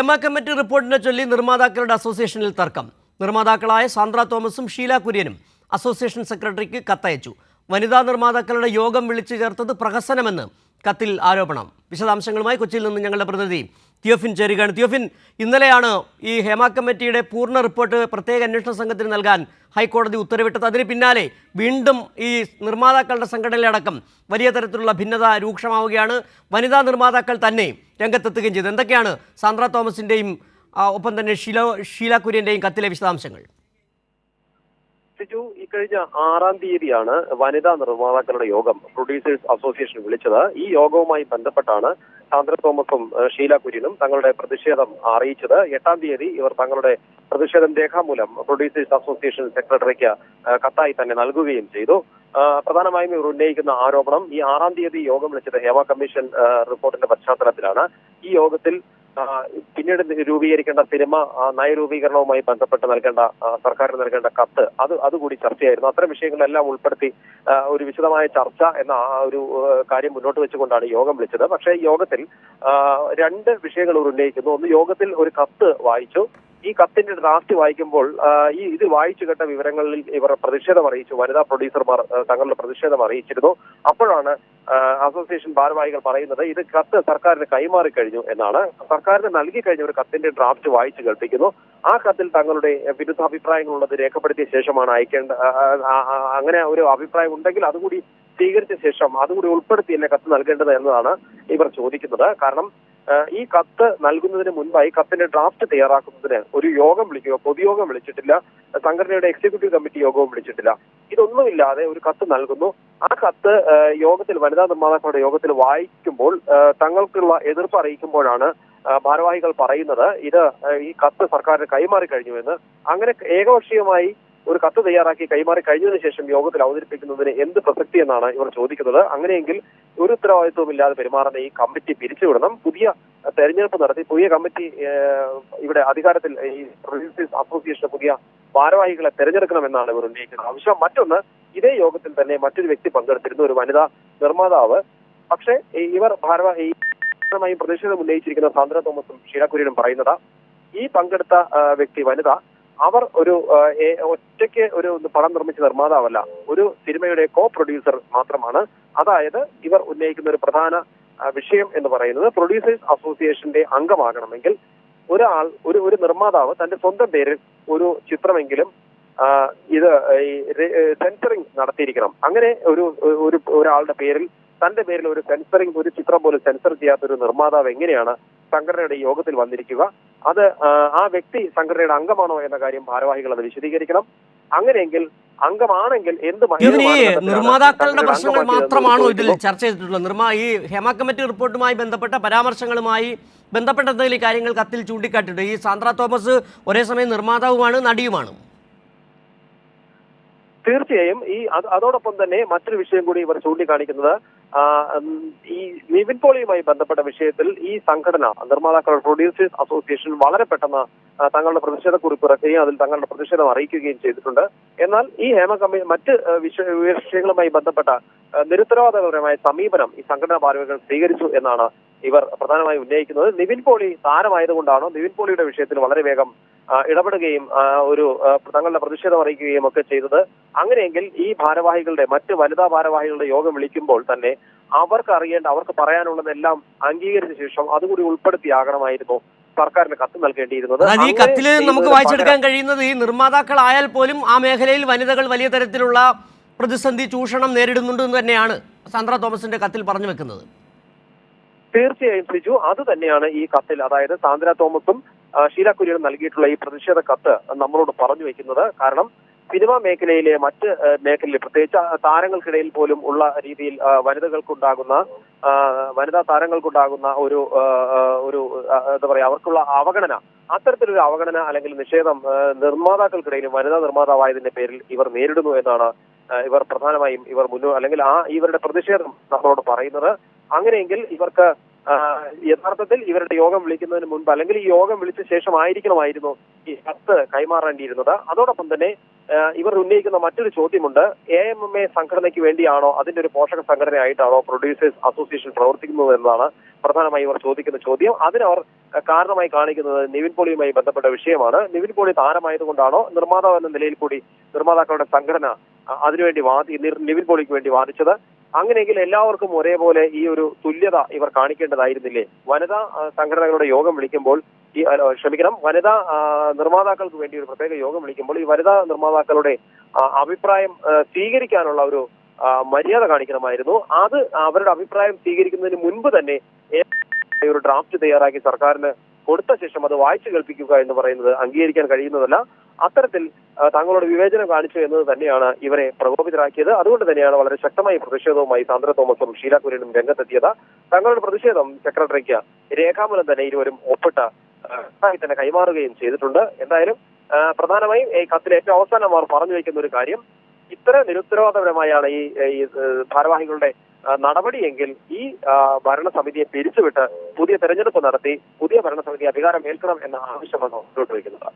Hema committee റിപ്പോർട്ടിനെ ചൊല്ലി നിർമ്മാതാക്കളുടെ അസോസിയേഷനിൽ തർക്കം. നിർമ്മാതാക്കളായ സാന്ദ്ര തോമസും ഷീല കുര്യനും അസോസിയേഷൻ സെക്രട്ടറിക്ക് കത്തയച്ചു. വനിതാ നിർമ്മാതാക്കളുടെ യോഗം വിളിച്ചു ചേർത്തത് പ്രഹസനമെന്ന് കത്തിൽ ആരോപണം. വിശദാംശങ്ങളുമായി കൊച്ചിയിൽ നിന്ന് ഞങ്ങളുടെ പ്രതിനിധി തിയോഫിൻ ചേരുകയാണ്. തിയോഫിൻ ഇന്നലെയാണ് ഈ ഹേമ കമ്മിറ്റിയുടെ പൂർണ റിപ്പോർട്ട് പ്രത്യേക അന്വേഷണ സംഘത്തിന് നൽകാൻ ഹൈക്കോടതി ഉത്തരവിട്ടത്. അതിന് പിന്നാലെ വീണ്ടും ഈ നിർമ്മാതാക്കളുടെ സംഘടനയിലടക്കം വലിയ തരത്തിലുള്ള ഭിന്നത രൂക്ഷമാവുകയാണ്. വനിതാ നിർമ്മാതാക്കൾ തന്നെ രംഗത്തെത്തുകയും ചെയ്തു. എന്തൊക്കെയാണ് സാന്ദ്ര തോമസിന്റെയും ഒപ്പം തന്നെ ഷീല ഷീല കുര്യന്റെയും കത്തിലെ വിശദാംശങ്ങൾ? സിജു ഇക്കഴിഞ്ഞ ആറാം തീയതിയാണ് വനിതാ നിർമ്മാതാക്കളുടെ യോഗം പ്രൊഡ്യൂസേഴ്സ് അസോസിയേഷൻ വിളിച്ചത്. ഈ യോഗവുമായി ബന്ധപ്പെട്ടാണ് സാന്ദ്ര തോമസും ഷീല കുര്യനും തങ്ങളുടെ പ്രതിഷേധം അറിയിച്ചത്. എട്ടാം തീയതി ഇവർ തങ്ങളുടെ പ്രതിഷേധം രേഖാമൂലം പ്രൊഡ്യൂസേഴ്സ് അസോസിയേഷൻ സെക്രട്ടറിക്ക് കത്തായി തന്നെ നൽകുകയും ചെയ്തു. പ്രധാനമായും ഇവർ ഉന്നയിക്കുന്ന ആരോപണം ഈ ആറാം തീയതി യോഗം വിളിച്ചത് ഹേമ കമ്മീഷൻ റിപ്പോർട്ടിന്റെ പശ്ചാത്തലത്തിലാണ്. ഈ യോഗത്തിൽ പിന്നീട് രൂപീകരിക്കേണ്ട സിനിമ നയരൂപീകരണവുമായി ബന്ധപ്പെട്ട് നൽകേണ്ട സർക്കാരിന് നൽകേണ്ട കത്ത് അത് അതുകൂടി ചർച്ചയായിരുന്നു. അത്തരം വിഷയങ്ങളെല്ലാം ഉൾപ്പെടുത്തി ഒരു വിശദമായ ചർച്ച എന്ന ആ ഒരു കാര്യം മുന്നോട്ട് വെച്ചുകൊണ്ടാണ് യോഗം വിളിച്ചത്. പക്ഷേ യോഗത്തിൽ രണ്ട് വിഷയങ്ങൾ ഉന്നയിക്കുന്നു. ഒന്ന് യോഗത്തിൽ ഒരു കത്ത് വായിച്ചു ഈ കത്തിന്റെ ഡ്രാഫ്റ്റ് വായിക്കുമ്പോൾ ഈ ഇത് വായിച്ചു കേട്ട വിവരങ്ങളിൽ ഇവർ പ്രതിഷേധം അറിയിച്ചു. വനിതാ പ്രൊഡ്യൂസർമാർ തങ്ങളുടെ പ്രതിഷേധം അറിയിച്ചിരുന്നു. അപ്പോഴാണ് അസോസിയേഷൻ ഭാരവാഹികൾ പറയുന്നത് ഇത് കത്ത് സർക്കാരിന് കൈമാറി കഴിഞ്ഞു എന്നാണ്. സർക്കാരിന് നൽകി കഴിഞ്ഞ ഒരു കത്തിന്റെ ഡ്രാഫ്റ്റ് വായിച്ചു കേൾപ്പിക്കുന്നു. ആ കത്തിൽ തങ്ങളുടെ വിരുദ്ധാഭിപ്രായങ്ങളുള്ളത് രേഖപ്പെടുത്തിയ ശേഷമാണ് അയക്കേണ്ട അങ്ങനെ ഒരു അഭിപ്രായം ഉണ്ടെങ്കിൽ അതുകൂടി സ്വീകരിച്ച ശേഷം അതുകൂടി ഉൾപ്പെടുത്തി എന്നെ കത്ത് നൽകേണ്ടത് എന്നതാണ് ഇവർ ചോദിക്കുന്നത്. കാരണം ഈ കത്ത് നൽകുന്നതിന് മുൻപായി കത്തിന്റെ ഡ്രാഫ്റ്റ് തയ്യാറാക്കുന്നതിന് ഒരു യോഗം വിളിക്കുക പൊതുയോഗം വിളിച്ചിട്ടില്ല സംഘടനയുടെ എക്സിക്യൂട്ടീവ് കമ്മിറ്റി യോഗവും വിളിച്ചിട്ടില്ല. ഇതൊന്നുമില്ലാതെ ഒരു കത്ത് നൽകുന്നു. ആ കത്ത് യോഗത്തിൽ വനിതാ നിർമ്മാതാക്കളുടെ യോഗത്തിൽ വായിക്കുമ്പോൾ തങ്ങൾക്കുള്ള എതിർപ്പ് അറിയിക്കുമ്പോഴാണ് ഭാരവാഹികൾ പറയുന്നത് ഇത് ഈ കത്ത് സർക്കാരിന് കൈമാറി കഴിഞ്ഞുവെന്ന് അങ്ങനെ ഏകപക്ഷീയമായി ഒരു കത്ത് തയ്യാറാക്കി കൈമാറി കഴിഞ്ഞതിന് ശേഷം യോഗത്തിൽ അവതരിപ്പിക്കുന്നതിന് എന്ത് പ്രസക്തി എന്നാണ് ഇവർ ചോദിക്കുന്നത്. അങ്ങനെയെങ്കിൽ ഒരു ഉത്തരവാദിത്വവും ഇല്ലാതെ പെരുമാറുന്ന ഈ കമ്മിറ്റി പിരിച്ചുവിടണം. പുതിയ തെരഞ്ഞെടുപ്പ് നടത്തി പുതിയ കമ്മിറ്റി ഇവിടെ അധികാരത്തിൽ ഈ പ്രൊഡ്യൂസേഴ്സ് അസോസിയേഷൻ പുതിയ ഭാരവാഹികളെ തെരഞ്ഞെടുക്കണമെന്നാണ് ഇവർ ഉന്നയിക്കുന്ന ആവശ്യം മറ്റൊന്ന് ഇതേ യോഗത്തിൽ തന്നെ മറ്റൊരു വ്യക്തി പങ്കെടുത്തിരുന്ന ഒരു വനിതാ നിർമ്മാതാവ്. പക്ഷേ ഇവർ ഭാരവാഹി പ്രതിഷേധം ഉന്നയിച്ചിരിക്കുന്ന സാന്ദ്ര തോമസും ഷീല കുര്യനും പറയുന്നത് ഈ പങ്കെടുത്ത വ്യക്തി വനിത അവർ ഒരു ഒറ്റയ്ക്ക് ഒരു പടം നിർമ്മിച്ച നിർമ്മാതാവല്ല. ഒരു സിനിമയുടെ കോ പ്രൊഡ്യൂസർ മാത്രമാണ്. അതായത് ഇവർ ഉന്നയിക്കുന്ന ഒരു പ്രധാന വിഷയം എന്ന് പറയുന്നത് പ്രൊഡ്യൂസേഴ്സ് അസോസിയേഷന്റെ അംഗമാകണമെങ്കിൽ ഒരാൾ ഒരു ഒരു നിർമ്മാതാവ് തന്റെ സ്വന്തം പേരിൽ ഒരു ചിത്രമെങ്കിലും ഇത് സെൻസറിങ് നടത്തിയിരിക്കണം. അങ്ങനെ ഒരു ഒരു ഒരാളുടെ പേരിൽ തന്റെ പേരിൽ ഒരു സെൻസറിങ് ഒരു ചിത്രം പോലും സെൻസർ ചെയ്യാത്ത ഒരു നിർമ്മാതാവ് എങ്ങനെയാണ് സംഘടനയുടെ യോഗത്തിൽ വന്നിരിക്കുക? അത് ആ, വ്യക്തി സംഘടനയുടെ അംഗമാണോ എന്ന കാര്യം ഭാരവാഹികൾ അത് വിശദീകരിക്കണം. അങ്ങനെയെങ്കിൽ അംഗമാണെങ്കിൽ എന്ത് നിർമ്മാതാക്കളുടെ പ്രശ്നങ്ങൾ മാത്രമാണോ ഇതിൽ ചർച്ച ചെയ്തിട്ടുള്ളത്? നിർമ്മാ ഈ ഹേമ കമ്മിറ്റി റിപ്പോർട്ടുമായി ബന്ധപ്പെട്ട പരാമർശങ്ങളുമായി ബന്ധപ്പെട്ട എന്തെങ്കിലും കാര്യങ്ങൾ കത്തിൽ ചൂണ്ടിക്കാട്ടിട്ടുണ്ട് ഈ സാന്ദ്ര തോമസ് ഒരേ സമയം നിർമ്മാതാവുമാണ് നടിയുമാണ്. തീർച്ചയായും ഈ അത് അതോടൊപ്പം തന്നെ മറ്റൊരു വിഷയം കൂടി ഇവർ ചൂണ്ടിക്കാണിക്കുന്നത്. ഈ നിവിൻ പോളിയുമായി ബന്ധപ്പെട്ട വിഷയത്തിൽ ഈ സംഘടന നിർമ്മാതാക്കൾ പ്രൊഡ്യൂസേഴ്സ് അസോസിയേഷൻ വളരെ പെട്ടെന്ന് തങ്ങളുടെ പ്രതിഷേധക്കുറിപ്പ് ഇറക്കുകയും അതിൽ തങ്ങളുടെ പ്രതിഷേധം അറിയിക്കുകയും ചെയ്തിട്ടുണ്ട്. എന്നാൽ ഈ ഹേമ കമ്മി മറ്റ് വിഷയങ്ങളുമായി ബന്ധപ്പെട്ട നിരുത്തരവാദപരമായ സമീപനം ഈ സംഘടനാ ഭാരവാഹികൾ സ്വീകരിച്ചു എന്നാണ് ഇവർ പ്രധാനമായും ഉന്നയിക്കുന്നത്. നിവിൻ പോളി താരമായതുകൊണ്ടാണോ? നിവിൻ പോളിയുടെ വിഷയത്തിൽ വളരെ വേഗം ഇടപെടുകയും ഒരു തങ്ങളുടെ പ്രതിഷേധം അറിയിക്കുകയും ഒക്കെ ചെയ്തത്. അങ്ങനെയെങ്കിൽ ഈ ഭാരവാഹികളുടെ മറ്റ് വനിതാ ഭാരവാഹികളുടെ യോഗം വിളിക്കുമ്പോൾ തന്നെ അവർക്ക് അറിയേണ്ട അവർക്ക് പറയാനുള്ളതെല്ലാം അംഗീകരിച്ച ശേഷം അതുകൂടി ഉൾപ്പെടുത്തിയാകണമായിരുന്നു സർക്കാരിന് കത്ത് നൽകേണ്ടിയിരുന്നത്. ഈ കത്തിൽ നമുക്ക് വായിച്ചെടുക്കാൻ കഴിയുന്നത് ഈ നിർമ്മാതാക്കളായാൽ പോലും ആ മേഖലയിൽ വനിതകൾ വലിയ തരത്തിലുള്ള പ്രതിസന്ധി ചൂഷണം നേരിടുന്നുണ്ട് എന്ന് തന്നെയാണ് സാന്ദ്ര തോമസിന്റെ കത്തിൽ പറഞ്ഞു വെക്കുന്നത്. തീർച്ചയായും സിജു അത് തന്നെയാണ് ഈ കത്തിൽ. അതായത് സാന്ദ്ര തോമസും ഷീല കുര്യൻ നൽകിയിട്ടുള്ള ഈ പ്രതിഷേധ കത്ത് നമ്മളോട് പറഞ്ഞു വെക്കുന്നത് കാരണം സിനിമാ മേഖലയിലെ മറ്റ് മേഖലയിൽ പ്രത്യേകിച്ച് താരങ്ങൾക്കിടയിൽ പോലും ഉള്ള രീതിയിൽ വനിതകൾക്കുണ്ടാകുന്ന വനിതാ താരങ്ങൾക്കുണ്ടാകുന്ന ഒരു ഒരു എന്താ പറയാ അവർക്കുള്ള അവഗണന അത്തരത്തിലൊരു അവഗണന അല്ലെങ്കിൽ നിഷേധം നിർമ്മാതാക്കൾക്കിടയിലും വനിതാ നിർമ്മാതാവായതിന്റെ പേരിൽ ഇവർ നേരിടുന്നു എന്നാണ് ഇവർ പ്രധാനമായും ഇവർ മുന്നോ അല്ലെങ്കിൽ ആ ഇവരുടെ പ്രതിഷേധം നമ്മളോട് പറയുന്നത്. അങ്ങനെയെങ്കിൽ ഇവർക്ക് യഥാർത്ഥത്തിൽ ഇവരുടെ യോഗം വിളിക്കുന്നതിന് മുൻപ് അല്ലെങ്കിൽ ഈ യോഗം വിളിച്ച ശേഷമായിരിക്കണമായിരുന്നു ഈ കത്ത് കൈമാറേണ്ടിയിരുന്നത്. അതോടൊപ്പം തന്നെ ഇവർ ഉന്നയിക്കുന്ന മറ്റൊരു ചോദ്യമുണ്ട്. എ എം എം എ സംഘടനയ്ക്ക് വേണ്ടിയാണോ അതിന്റെ ഒരു പോഷക സംഘടനയായിട്ടാണോ പ്രൊഡ്യൂസേഴ്സ് അസോസിയേഷൻ പ്രവർത്തിക്കുന്നത് എന്നതാണ് പ്രധാനമായി ഇവർ ചോദിക്കുന്ന ചോദ്യം. അതിനവർ കാരണമായി കാണിക്കുന്നത് നിവിൻ പോളിയുമായി ബന്ധപ്പെട്ട വിഷയമാണ്. നിവിൻ പോളി താരമായതുകൊണ്ടാണോ നിർമ്മാതാവ് എന്ന നിലയിൽ കൂടി നിർമ്മാതാക്കളുടെ സംഘടന അതിനുവേണ്ടി വാദി നിവിൻ പോളിക്ക് വേണ്ടി വാദിച്ചത്? അങ്ങനെയെങ്കിൽ എല്ലാവർക്കും ഒരേപോലെ ഈ ഒരു തുല്യത ഇവർ കാണിക്കേണ്ടതായിരുന്നില്ലേ? വനിതാ സംഘടനകളുടെ യോഗം വിളിക്കുമ്പോൾ ഈ ക്ഷമിക്കണം വനിതാ നിർമ്മാതാക്കൾക്ക് വേണ്ടി ഒരു പ്രത്യേക യോഗം വിളിക്കുമ്പോൾ ഈ വനിതാ നിർമ്മാതാക്കളുടെ അഭിപ്രായം സ്വീകരിക്കാനുള്ള ഒരു മര്യാദ കാണിക്കണമായിരുന്നു. അത് അവരുടെ അഭിപ്രായം സ്വീകരിക്കുന്നതിന് മുൻപ് തന്നെ ഒരു ഡ്രാഫ്റ്റ് തയ്യാറാക്കി സർക്കാരിന് കൊടുത്ത ശേഷം അത് വായിച്ചു കേൾപ്പിക്കുക എന്ന് പറയുന്നത് അംഗീകരിക്കാൻ കഴിയുന്നതല്ല. അത്തരത്തിൽ താങ്കളോട് വിവേചനം കാണിച്ചു എന്നത് തന്നെയാണ് ഇവരെ പ്രകോപിതരാക്കിയത്. അതുകൊണ്ട് തന്നെയാണ് വളരെ ശക്തമായ പ്രതിഷേധവുമായി സാന്ദ്ര തോമസും ഷീല കുര്യനും രംഗത്തെത്തിയത്. തങ്ങളുടെ പ്രതിഷേധം സെക്രട്ടറിക്ക് രേഖാമൂലം തന്നെ ഇരുവരും ഒപ്പിട്ട തന്നെ കൈമാറുകയും ചെയ്തിട്ടുണ്ട്. എന്തായാലും പ്രധാനമായും ഈ കത്തിൽ ഏറ്റവും അവസാനം അവർ പറഞ്ഞു വയ്ക്കുന്ന ഒരു കാര്യം ഇത്ര നിരുത്തരവാദപരമായാണ് ഈ ഭാരവാഹികളുടെ നടപടിയെങ്കിൽ ഈ ഭരണസമിതിയെ പിരിച്ചുവിട്ട് പുതിയ തെരഞ്ഞെടുപ്പ് നടത്തി പുതിയ ഭരണസമിതി അധികാരം ഏൽക്കണം എന്ന ആവശ്യമാണ് മുന്നോട്ട് വയ്ക്കുന്നത്.